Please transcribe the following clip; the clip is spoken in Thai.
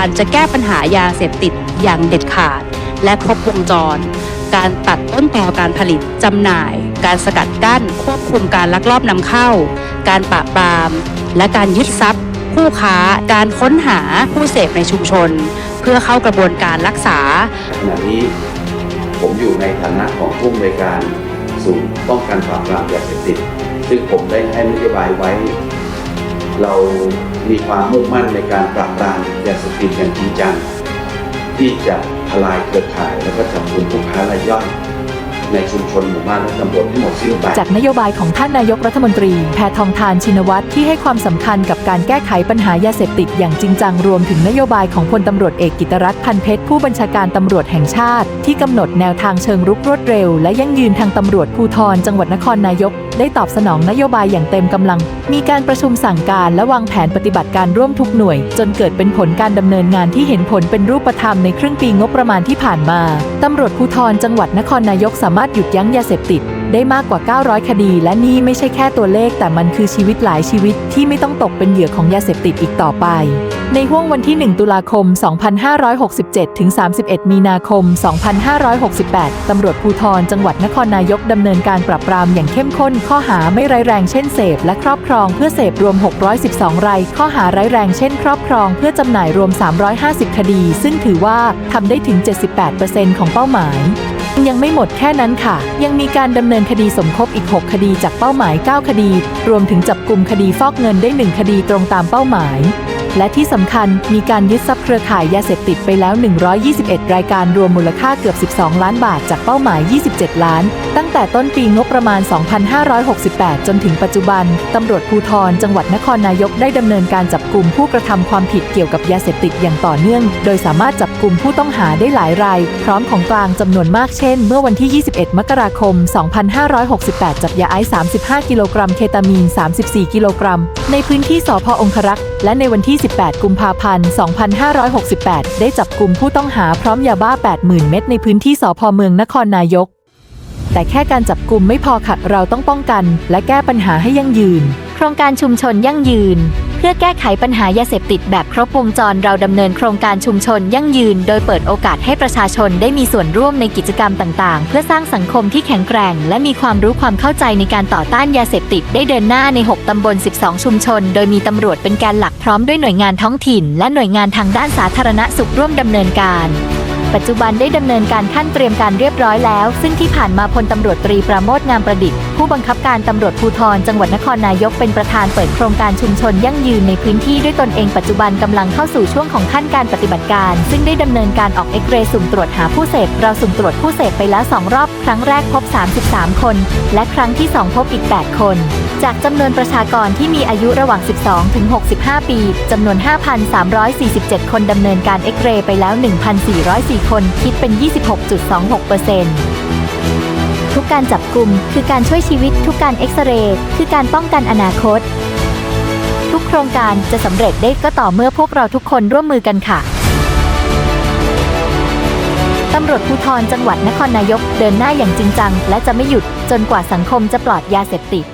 การจะแก้ปัญหายาเสพติดอย่างเด็ดขาด และครบวงจร การตัดต้นตอการผลิตจำหน่าย การสกัดกั้นควบคุมการลักลอบนำเข้า การปราบปราม และการยึดทรัพย์ ผู้ค้าการค้นหาผู้เสพในชุมชน เพื่อเข้ากระบวนการรักษาขณะนี้ผมอยู่ในฐานะของผู้อำนวยการศูนย์ป้องกันปราบปรามยาเสพติด ซึ่งผมได้ให้นโยบายไว้ เรามีความมุ่งมั่นในการปราบปราม ยาเสพติดอย่างจริงจัง ที่จะทลายเครือข่าย แล้วก็จับกลุ่มผู้ค้ารายย่อยในชุมชนหมู่บ้านและตำบลที่หมดสิ้นไปจากนโยบายของท่านนายกรัฐมนตรี แพทองทานชินวัตรที่ให้ความสำคัญกับการแก้ไขปัญหายาเสพติดอย่างจริงจังรวมถึงนโยบายของพลตำรวจเอกกิตรัตน์พันเพชรผู้บัญชาการตำรวจแห่งชาติ ที่กำหนดแนวทางเชิงรุกรวดเร็ว และยั่งยืนทางตำรวจภูธรจังหวัดนครนายก ได้ตอบสนองนโยบายอย่างเต็มกำลัง มีการประชุมสั่งการและวางแผนปฏิบัติการร่วมทุกหน่วย จนเกิดเป็นผลการดำเนินงานที่เห็นผลเป็นรูปธรรมในครึ่งปีงบประมาณที่ผ่านมาตำรวจภูธรจังหวัดนครนายกสามารถหยุดยั้งยาเสพติด ได้มากกว่า 900 คดี และนี่ไม่ใช่แค่ตัวเลข แต่มันคือชีวิตหลายชีวิตที่ไม่ต้องตกเป็นเหยื่อของยาเสพติดอีกต่อไป ในห่วงวันที่ 1 ตุลาคม 2567 ถึง 31 มีนาคม 2568 ตำรวจภูธรจังหวัดนครนายกดำเนินการปราบปรามอย่างเข้มข้น ข้อหาไม่ร้ายแรงเช่นเสพและครอบครองเพื่อเสพรวม 612 ราย ข้อหาร้ายแรงเช่น ครอบครองเพื่อจำหน่ายรวม 350 คดี ซึ่งถือว่าทำได้ถึง 78%ของเป้าหมาย ยังไม่หมดแค่นั้นค่ะ ยังมีการดำเนินคดีสมคบอีก 6 คดีจากเป้าหมาย 9 คดี รวมถึงจับกลุ่มคดีฟอกเงินได้ 1 คดีตรงตามเป้าหมาย และที่สำคัญมีการยึดทรัพย์เครือข่ายยาเสพติดไปแล้ว 121 รายการรวมมูลค่าเกือบ 12 ล้านบาทจากเป้าหมาย 27 ล้าน ตั้งแต่ต้นปีงบประมาณ 2568 จนถึงปัจจุบันตำรวจภูธรจังหวัดนครนายกได้ดำเนินการจับกลุ่มผู้กระทำความผิดเกี่ยวกับยาเสพติดอย่างต่อเนื่อง โดยสามารถจับกลุ่มผู้ต้องหาได้หลายราย พร้อมของกลางจำนวนมากเช่น เมื่อวันที่ 21 มกราคม 2568 จับยาไอซ์35 กิโลกรัม เคตามีน 34 กิโลกรัม ในพื้นที่สพองครักษ์และในวันที่18กุมภาพันธ์ 2568 ได้จับกลุ่มผู้ต้องหาพร้อมยาบ้า 80,000 เม็ดในพื้นที่สพเมืองนครนายก แต่แค่การจับกลุ่มไม่พอค่ะเราต้องป้องกัน และแก้ปัญหาให้ยั่งยืน โครงการชุมชนยั่งยืน เพื่อแก้ไขปัญหายาเสพติดแบบครบวงจรเราดำเนินโครงการชุมชนยั่งยืน โดยเปิดโอกาสให้ประชาชนได้มีส่วนร่วมในกิจกรรมต่างๆ เพื่อสร้างสังคมที่แข็งแกร่ง และมีความรู้ความเข้าใจในการต่อต้านยาเสพติดได้เดินหน้าใน 6 ตำบล 12 ชุมชน โดยมีตำรวจเป็นแกนหลักพร้อมด้วยหน่วยงานท้องถิ่น และหน่วยงานทางด้านสาธารณสุขร่วมดำเนินการ ปัจจุบันได้ดำเนินการขั้นเตรียมการเรียบร้อยแล้ว ซึ่งที่ผ่านมาพลตำรวจตรีประโมทงามประดิษฐ์ ผู้บังคับการตำรวจภูธรจังหวัดนครนายกเป็นประธานเปิดโครงการชุมชนยั่งยืนในพื้นที่ด้วยตนเองปัจจุบันกำลังเข้าสู่ช่วงของขั้นการปฏิบัติการ ซึ่งได้ดำเนินการออกเอ็กเรย์สุ่มตรวจหาผู้เสพเราสุ่มตรวจผู้เสพไปแล้ว 2 รอบ ครั้งแรกพบ 33 คน และครั้งที่ 2 พบอีก 8 คนจากจำนวนประชากรที่มีอายุระหว่าง 12 ถึง 65 ปี จำนวน 5,347 คนดำเนินการเอ็กเรย์ไปแล้ว4 คนคิดเป็น 26.26%ทุกการจับกลุ่มคือการช่วยชีวิตทุกการเอ็กซเรย์คือการป้องกันอนาคต ทุกโครงการจะสำเร็จได้ก็ต่อเมื่อพวกเราทุกคนร่วมมือกันค่ะตำรวจภูธรจังหวัดนครนายกเดินหน้าอย่างจริงจัง และจะไม่หยุดจนกว่าสังคมจะปลอดยาเสพติด